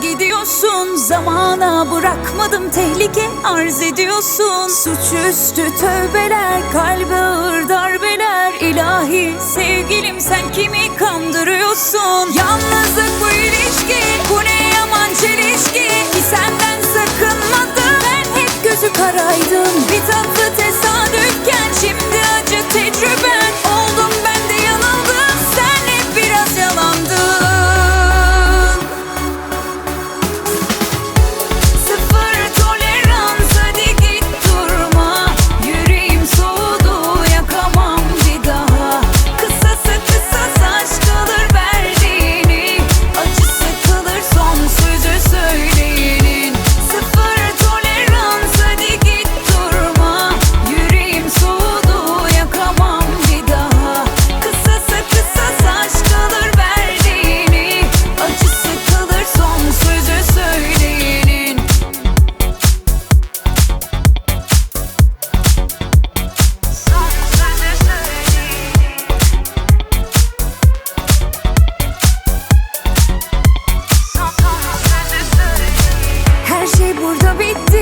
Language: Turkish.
Gidiyorsun zamana bırakmadım tehlike arz ediyorsun. Suçüstü tövbeler kalbe ağır darbeler. İlahi sevgilim sen kimi kandırıyorsun? Yalnızlık bu ilişki bu ne yaman çelişki? Ki senden sakınmadım ben hep gözü karaydım. Bir tatlı burada bitti.